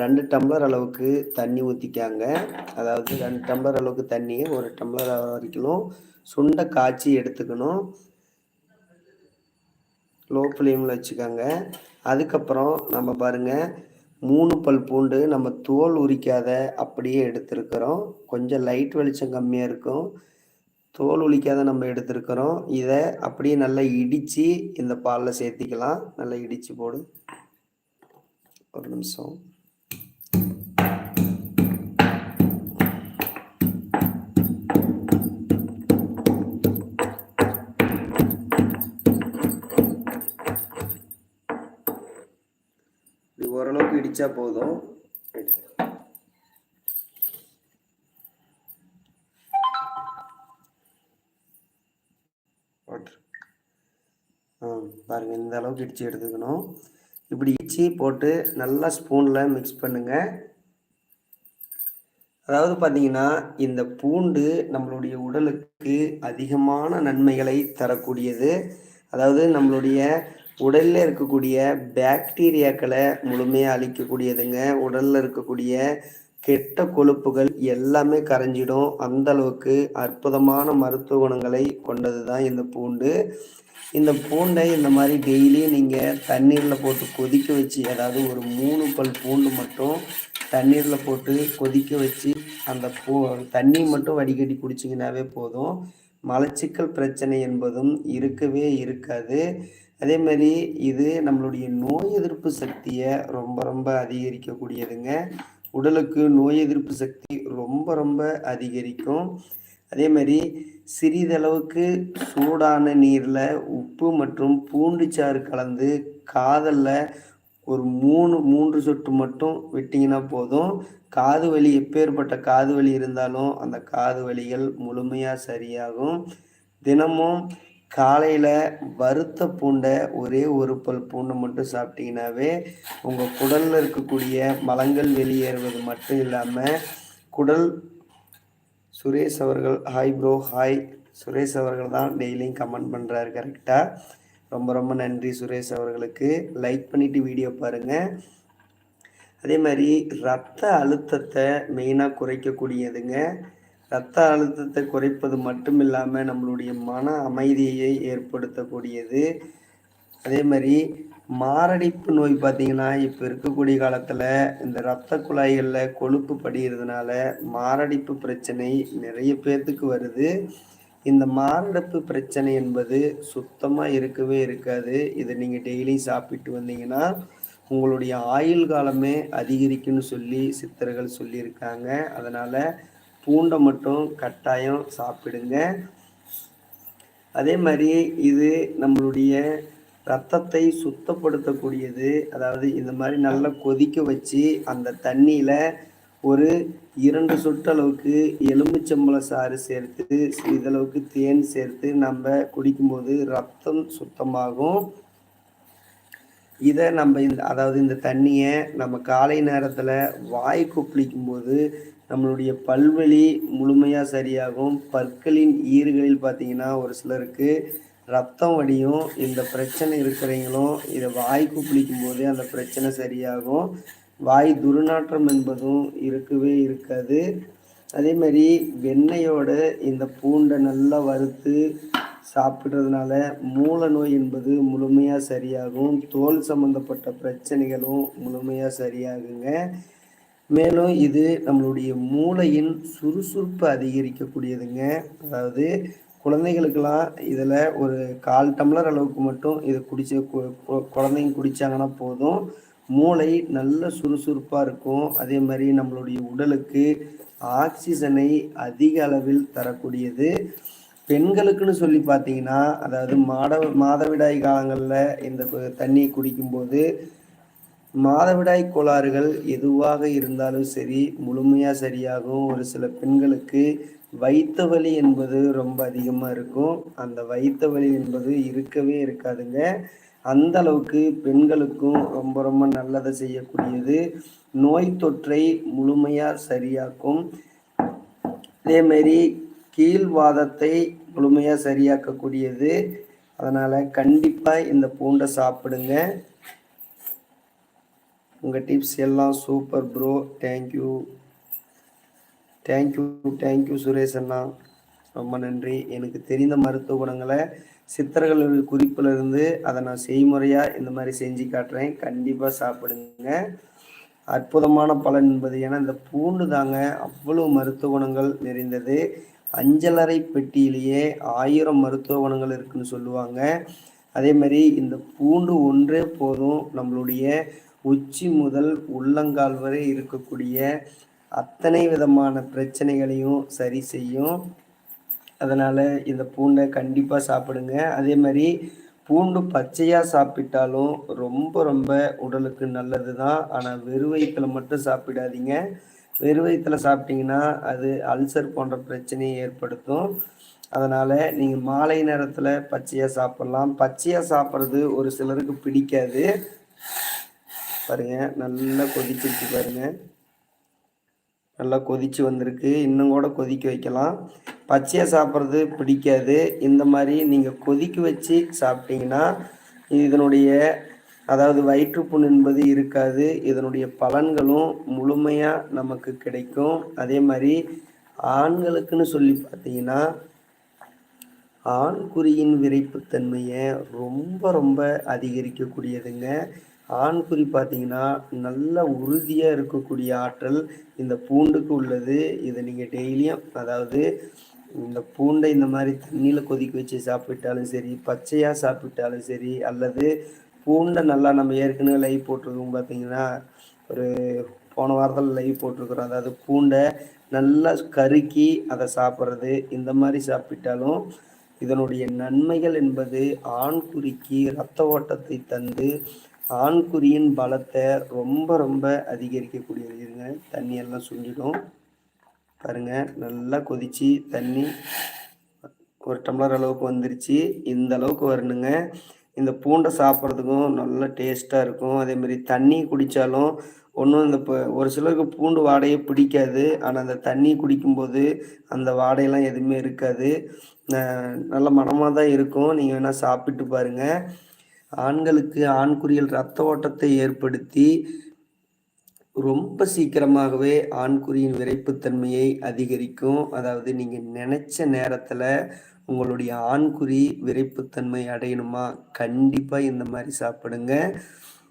ரெண்டு டம்ளர் அளவுக்கு தண்ணி ஊற்றிக்காங்க அதாவது ரெண்டு டம்ளர் அளவுக்கு தண்ணியை ஒரு டம்ளர் வரைக்கும் சுண்டை காய்ச்சி எடுத்துக்கணும். லோ ஃப்ளேமில் வச்சுக்கோங்க. அதுக்கப்புறம் நம்ம பாருங்கள் மூணு பல் பூண்டு நம்ம தோல் உரிக்காத அப்படியே எடுத்துருக்கிறோம். கொஞ்சம் லைட் வெளிச்சம் கம்மியாக இருக்கும். தோல் உளிக்காத நம்ம எடுத்துருக்கிறோம். இதை அப்படியே நல்லா இடித்து இந்த பாலில் சேர்த்திக்கலாம். நல்லா இடித்து போடு. ஒரு நிமிஷம். ஓரளவுக்கு போதும். ஆ பாருங்கள் இந்த அளவுக்கு இடித்து எடுத்துக்கணும். இப்படி இடித்து போட்டு நல்லா ஸ்பூனில் மிக்ஸ் பண்ணுங்கள் அதாவது பார்த்தீங்கன்னா இந்த பூண்டு நம்மளுடைய உடலுக்கு அதிகமான நன்மைகளை தரக்கூடியது. அதாவது நம்மளுடைய உடலில் இருக்கக்கூடிய பாக்டீரியாக்களை முழுமையாக அழிக்கக்கூடியதுங்க. உடலில் இருக்கக்கூடிய கெட்ட கொழுப்புகள் எல்லாமே கரைஞ்சிடும். அந்த அளவுக்கு அற்புதமான மருத்துவ குணங்களை கொண்டது தான் இந்த பூண்டு. இந்த பூண்டை இந்த மாதிரி டெய்லி நீங்கள் தண்ணீரில் போட்டு கொதிக்க வச்சு அதாவது ஒரு மூணு பல் பூண்டு மட்டும் தண்ணீரில் போட்டு கொதிக்க வச்சு அந்த பூ தண்ணி மட்டும் வடிகட்டி குடிச்சிங்கனாவே போதும். மலச்சிக்கல் பிரச்சனை என்பதும் இருக்கவே இருக்காது. அதே மாதிரி இது நம்மளுடைய நோய் எதிர்ப்பு சக்தியை ரொம்ப ரொம்ப அதிகரிக்கக்கூடியதுங்க. உடலுக்கு நோய் எதிர்ப்பு சக்தி ரொம்ப ரொம்ப அதிகரிக்கும். அதே மாதிரி சிறிதளவுக்கு சூடான நீரில் உப்பு மற்றும் பூண்டு சாறு கலந்து காதலில் ஒரு மூணு மூன்று சொட்டு மட்டும் விட்டிங்கன்னா போதும். காது வலி எப்பேற்பட்ட காது வலி இருந்தாலும் அந்த காது வலிகள் முழுமையாக சரியாகும். தினமும் காலையில் வறுத்த பூண்டை ஒரே ஒரு பல் பூண்டை மட்டும் சாப்பிட்டீங்கன்னாவே உங்கள் குடலில் இருக்கக்கூடிய மலங்கள் வெளியேறுவது மட்டும் இல்லாமல் குடல் சுரேஷ் அவர்கள் ஹாய் ப்ரோ ஹாய் சுரேஷ் அவர்கள் தான் டெய்லியும் கமெண்ட் பண்ணுறாரு கரெக்டாக ரொம்ப ரொம்ப நன்றி சுரேஷ் அவர்களுக்கு. லைக் பண்ணிவிட்டு வீடியோ பாருங்கள் அதே மாதிரி ரத்த அழுத்தத்தை மெயினாக குறைக்கக்கூடியதுங்க. ரத்த அழுத்தத்தை குறைப்பது மட்டும் இல்லாமல் நம்மளுடைய மன அமைதியை ஏற்படுத்தக்கூடியது. அதே மாதிரி மாரடைப்பு நோய் பார்த்தீங்கன்னா இப்போ இருக்கக்கூடிய காலத்தில் இந்த இரத்த குழாய்களில் கொழுப்பு படிகிறதுனால மாரடைப்பு பிரச்சனை நிறைய பேர்த்துக்கு வருது. இந்த மாரடைப்பு பிரச்சனை என்பது சுத்தமாக இருக்கவே இருக்காது. இதை நீங்கள் டெய்லி சாப்பிட்டு வந்தீங்கன்னா உங்களுடைய ஆயுள் காலமே அதிகரிக்குன்னு சொல்லி சித்தர்கள் சொல்லியிருக்காங்க. அதனால் பூண்டை மட்டும் கட்டாயம் சாப்பிடுங்க. அதே மாதிரி இது நம்மளுடைய ரத்தத்தை சுத்தப்படுத்தக்கூடியது. அதாவது இந்த மாதிரி நல்லா கொதிக்க வச்சு அந்த தண்ணியில் ஒரு இரண்டு சொட்டளவுக்கு எலுமிச்சம்பழ சாறு சேர்த்து சிறிதளவுக்கு தேன் சேர்த்து நம்ம குடிக்கும்போது ரத்தம் சுத்தமாகும். இதை நம்ம இந்த அதாவது இந்த தண்ணியை நம்ம காலை நேரத்தில் வாய் கொப்பளிக்கும் போது நம்மளுடைய பல்வழி முழுமையாக சரியாகும். பற்களின் ஈறுகளில் பார்த்தீங்கன்னா ஒரு சிலருக்கு ரத்தம் வடியும். இந்த பிரச்சனை இருக்கிறவங்களும் இதை வாய் குப்பிளிக்கும் போதே அந்த பிரச்சனை சரியாகும். வாய் துர்நாற்றம் என்பதும் இருக்கவே இருக்காது. அதே மாதிரி வெண்ணெயோட இந்த பூண்டை நல்லா வறுத்து சாப்பிட்றதுனால மூல நோய் என்பது முழுமையாக சரியாகும். தோல் சம்மந்தப்பட்ட பிரச்சனைகளும் முழுமையாக சரியாகுங்க. மேலும் இது நம்மளுடைய மூளையின் சுறுசுறுப்பு அதிகரிக்கக்கூடியதுங்க. அதாவது குழந்தைகளுக்கெல்லாம் இதில் ஒரு கால் டம்ளர் அளவுக்கு மட்டும் இதை குடிச்ச குழந்தைங்க குடித்தாங்கன்னா போதும். மூளை நல்ல சுறுசுறுப்பாக இருக்கும். அதே மாதிரி நம்மளுடைய உடலுக்கு ஆக்சிஜனை அதிக அளவில் தரக்கூடியது. பெண்களுக்குன்னு சொல்லி பார்த்தீங்கன்னா அதாவது மாட மாதவிடாய் காலங்களில் இந்த தண்ணியை குடிக்கும்போது மாதவிடாய் கோளாறுகள் எதுவாக இருந்தாலும் சரி முழுமையாக சரியாகும். ஒரு சில பெண்களுக்கு வைத்த வலி என்பது ரொம்ப அதிகமாக இருக்கும். அந்த வைத்த வலி என்பது இருக்கவே இருக்காதுங்க. அந்த அளவுக்கு பெண்களுக்கும் ரொம்ப ரொம்ப நல்லதை செய்யக்கூடியது. நோய் தொற்றை முழுமையாக சரியாக்கும். அதேமாரி கீழ்வாதத்தை முழுமையாக சரியாக்கக்கூடியது. அதனால் கண்டிப்பாக இந்த பூண்டை சாப்பிடுங்க. உங்கள் டிப்ஸ் எல்லாம் super bro. Thank you thank you thank you Suresh அண்ணா. ரொம்ப நன்றி. எனக்கு தெரிந்த மருத்துவ குணங்களை சித்தர்கள் குறிப்பிலிருந்து அதை நான் செய்முறையாக இந்த மாதிரி செஞ்சு காட்டுறேன். கண்டிப்பாக சாப்பிடுங்க. அற்புதமான பலன் என்பது. ஏன்னா இந்த பூண்டு தாங்க அவ்வளவு மருத்துவ குணங்கள் நிறைந்தது. அஞ்சலறை பெட்டியிலேயே ஆயிரம் மருத்துவ குணங்கள் இருக்குன்னு சொல்லுவாங்க. அதே மாதிரி இந்த பூண்டு ஒன்றே போதும் நம்மளுடைய உச்சி முதல் உள்ளங்கால் வரை இருக்கக்கூடிய அத்தனை விதமான பிரச்சனைகளையும் சரி செய்யும். அதனால் இந்த பூண்டை கண்டிப்பாக சாப்பிடுங்க. அதே மாதிரி பூண்டு பச்சையாக சாப்பிட்டாலும் ரொம்ப ரொம்ப உடலுக்கு நல்லது தான் ஆனால் வெறு வயிற்றில் மட்டும் சாப்பிடாதீங்க. வெறும் வயிற்றில் சாப்பிட்டீங்கன்னா அது அல்சர் போன்ற பிரச்சனையை ஏற்படுத்தும். அதனால் நீங்கள் மாலை நேரத்தில் பச்சையாக சாப்பிட்லாம். பச்சையாக சாப்பிட்றது ஒரு சிலருக்கு பிடிக்காது. பாருங்கள் நல்லா கொதிச்சிருச்சு பாருங்கள் நல்லா கொதித்து வந்திருக்கு. இன்னும் கூட கொதிக்க வைக்கலாம். பச்சையாக சாப்பிட்றது பிடிக்காது. இந்த மாதிரி நீங்கள் கொதிக்க வச்சு சாப்பிட்டீங்கன்னா இதனுடைய அதாவது வயிற்றுப்புண் என்பது இருக்காது. இதனுடைய பலன்களும் முழுமையாக நமக்கு கிடைக்கும். அதே மாதிரி ஆண்களுக்குன்னு சொல்லி பார்த்தீங்கன்னா ஆண்குறியின் விரைப்புத்தன்மையை ரொம்ப ரொம்ப அதிகரிக்கக்கூடியதுங்க. ஆண்குறி பார்த்தீங்கன்னா நல்ல உறுதியாக இருக்கக்கூடிய ஆற்றல் இந்த பூண்டுக்கு உள்ளது. இதை நீங்கள் டெய்லியும் அதாவது இந்த பூண்டை இந்த மாதிரி தண்ணியில் கொதிக்க வச்சு சாப்பிட்டாலும் சரி பச்சையாக சாப்பிட்டாலும் சரி அல்லது பூண்டை நல்லா நம்ம ஏற்கனவே லைவ் போட்டிருக்கோம் பார்த்தீங்கன்னா. ஒரு போன வாரத்தில் லைவ் போட்டிருக்கிறோம். அதாவது பூண்டை நல்லா கருக்கி அதை சாப்பிட்றது இந்த மாதிரி சாப்பிட்டாலும் இதனுடைய நன்மைகள் என்பது ஆண்குறிக்கு இரத்த ஓட்டத்தை தந்து ஆண்குறியின் பலத்தை ரொம்ப ரொம்ப அதிகரிக்கக்கூடியது. இருங்க தண்ணியெல்லாம் சுண்டிடும். பாருங்கள் நல்லா கொதித்து தண்ணி ஒரு டம்ளர் அளவுக்கு வந்துருச்சு. இந்த அளவுக்கு வரணுங்க. இந்த பூண்டை சாப்பிட்றதுக்கும் நல்ல டேஸ்ட்டாக இருக்கும். அதேமாரி தண்ணி குடித்தாலும் ஒன்றும் இந்த ஒரு சிலருக்கு பூண்டு வாடையே பிடிக்காது. ஆனால் அந்த தண்ணி குடிக்கும்போது அந்த வாடையெல்லாம் எதுவுமே இருக்காது. நல்ல மனமாக தான் இருக்கும். நீங்கள் வேணால் சாப்பிட்டு பாருங்கள் ஆண்களுக்கு ஆண்குறியல் ரத்த ஓட்டத்தை ஏற்படுத்தி ரொம்ப சீக்கிரமாகவே ஆண்குறியின் விரைப்புத்தன்மையை அதிகரிக்கும். அதாவது நீங்கள் நினச்ச நேரத்தில் உங்களுடைய ஆண்குறி விரைப்புத்தன்மை அடையணுமா? கண்டிப்பாக இந்த மாதிரி சாப்பிடுங்க.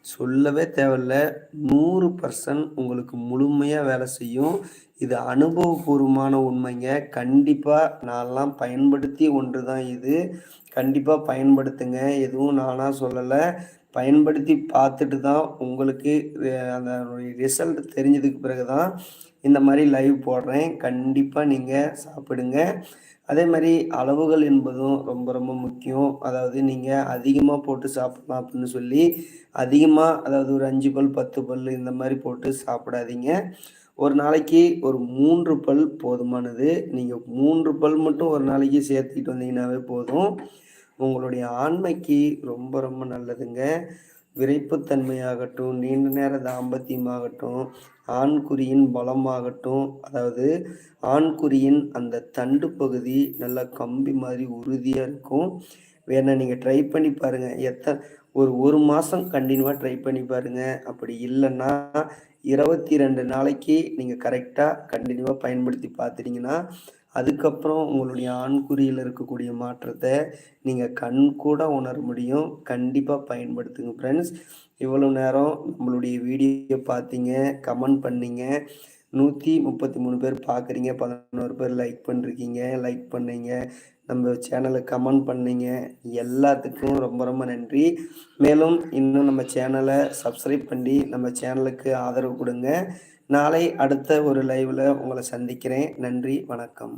சொல்லவே தேவையில்ல. நூறு பர்சன்ட் உங்களுக்கு முழுமையாக வேலை செய்யும். இது அனுபவபூர்வமான உண்மைங்க. கண்டிப்பாக நான்லாம் பயன்படுத்தி ஒன்று தான் இது. கண்டிப்பாக பயன்படுத்துங்க. எதுவும் நானாக சொல்லலை. பயன்படுத்தி பார்த்துட்டு தான் உங்களுக்கு அந்த ரிசல்ட் தெரிஞ்சதுக்கு பிறகு தான் இந்த மாதிரி லைவ் போடுறேன். கண்டிப்பாக நீங்கள் சாப்பிடுங்க. அதே மாதிரி அளவுகள் என்பதும் ரொம்ப ரொம்ப முக்கியம். அதாவது நீங்கள் அதிகமாக போட்டு சாப்பிடலாம் அப்படின்னு சொல்லி அதிகமாக அதாவது ஒரு அஞ்சு பல் பத்து பல் இந்த மாதிரி போட்டு சாப்பிடாதீங்க. ஒரு நாளைக்கு ஒரு மூன்று பல் போதுமானது. நீங்கள் மூன்று பல் மட்டும் ஒரு நாளைக்கு சேர்த்துக்கிட்டு வந்தீங்கன்னாவே போதும். உங்களுடைய ஆண்மைக்கு ரொம்ப ரொம்ப நல்லதுங்க. விரைப்புத்தன்மையாகட்டும் நீண்ட நேர தாம்பத்தியமாகட்டும் ஆண்குறியின் பலமாகட்டும் அதாவது ஆண்குறியின் அந்த தண்டு பகுதி நல்லா கம்பி மாதிரி உறுதியாக இருக்கும். வேணா நீங்கள் ட்ரை பண்ணி பாருங்கள் எத்தனை ஒரு ஒரு மாதம் கண்டினியூவாக ட்ரை பண்ணி பாருங்கள் அப்படி இல்லைன்னா இருபத்தி ரெண்டு நாளைக்கு நீங்கள் கரெக்டாக கண்டினியூவாக பயன்படுத்தி பார்த்துட்டிங்கன்னா அதுக்கப்புறம் உங்களுடைய ஆண்குறியில் இருக்கக்கூடிய மாற்றத்தை நீங்கள் கண் கூட உணர முடியும். கண்டிப்பாக பயன்படுத்துங்க ஃப்ரெண்ட்ஸ் இவ்வளோ நேரம் நம்மளுடைய வீடியோ பார்த்தீங்க கமெண்ட் பண்ணீங்க. நூற்றி முப்பத்தி மூணு பேர் பார்க்குறீங்க பதினோரு பேர் லைக் பண்ணிருக்கீங்க லைக் பண்ணீங்க. நம்ம சேனலை கமெண்ட் பண்ணீங்க. எல்லாத்துக்கும் ரொம்ப ரொம்ப நன்றி. மேலும் இன்னும் நம்ம சேனலை சப்ஸ்கிரைப் பண்ணி நம்ம சேனலுக்கு ஆதரவு கொடுங்க. நாளை அடுத்த ஒரு லைவில் உங்களை சந்திக்கிறேன். நன்றி வணக்கம்.